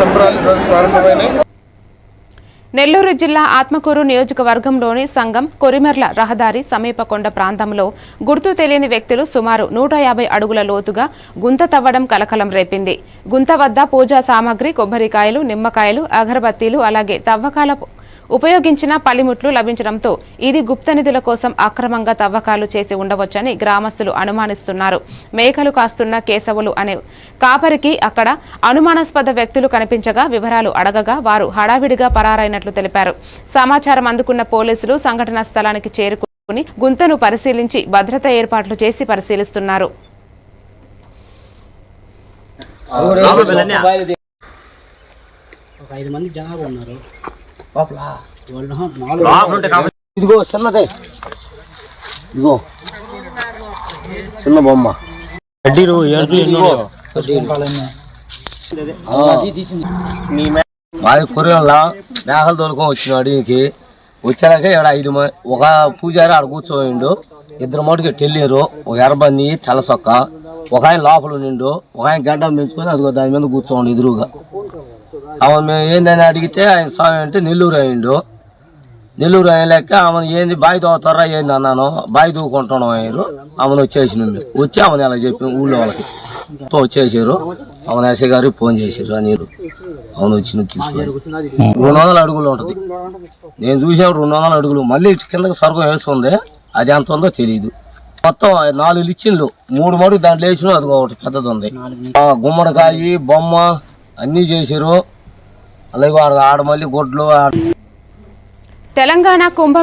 సంబరాలు ఈరోజు ప్రారంభమైనాయి. నెల్లూరు జిల్లా ఆత్మకూరు నియోజకవర్గంలోని సంఘం కొరిమెర్ల రహదారి సమీప కొండ ప్రాంతంలో గుర్తు తెలియని వ్యక్తులు సుమారు నూట యాభై అడుగుల లోతుగా గుంత తవ్వడం కలకలం రేపింది. గుంత వద్ద పూజా సామాగ్రి కొబ్బరికాయలు నిమ్మకాయలు అగరబత్తీలు అలాగే తవ్వకాల ఉపయోగించిన పలిముట్లు లభించడంతో ఇది గుప్త నిధుల కోసం అక్రమంగా తవ్వకాలు చేసి ఉండవచ్చని గ్రామస్తులు అనుమానిస్తున్నారు. మేకలు కాస్తున్న కేశవులు అనే కాపరికి అక్కడ అనుమానాస్పద వ్యక్తులు కనిపించగా వివరాలు అడగగా వారు హడావిడిగా పరారైనట్లు తెలిపారు. సమాచారం అందుకున్న పోలీసులు సంఘటనా స్థలానికి చేరుకుని గుంతను పరిశీలించి భద్రత ఏర్పాట్లు చేసి పరిశీలిస్తున్నారు. ఒక ఐదు మంది జనాభా ఉన్నారు. ఇదిగో చిన్నదే. ఇదిగో. చిన్న బొమ్మ. వడ్డీలు మాది కొరియన్లా మేకలు తోలుకొని వచ్చిన అడిగికి వచ్చాక ఇక్కడ ఐదు మంది ఒక పూజారి ఆడ కూర్చోయిండు. ఇద్దరు మటుకు వెళ్ళారు ఒక ఎర్రబంది తెల్ల సొక్క. ఒక ఆయన లోపల నిండు ఒక ఆయన గడ్డం పెంచుకొని అదిగో దాని మీద కూర్చోండి ఎదురుగా. ఆమె మేము ఏందని అడిగితే ఆయన స్వామి అంటే నెల్లూరు అయిండు నెల్లూరు అయ్యలేక ఆమె ఏంది బావి తవ్వుతారా ఏంది అన్నాను. బావి దూకుంటున్నాం అయ్యారు. ఆమెను వచ్చేసినాం వచ్చి ఆమెను అలా చెప్పి ఊళ్ళో వాళ్ళకి. తో వచ్చేసారు. ఆమె ఎస్ఐ గారికి ఫోన్ చేశారు ఆ నీరు అవును వచ్చి నువ్వు తీసుకొని రెండు వందల అడుగులు ఉంటుంది. నేను చూసాను రెండు వందల అడుగులు. మళ్ళీ కిందకి స్వర్గం వేస్తుంది. అది ఎంత ఉందో తెలియదు మొత్తం నాలుగు లిచ్చిండ్లు. మూడు మడుగు దాంట్లో వేసిన అది ఒకటి పెద్దది ఉంది. గుమ్మడికాయ బొమ్మ అన్నీ చేశారు అలాగే ఆడ ఆడ మళ్ళీ గొడ్లు తెలంగాణ కుంభ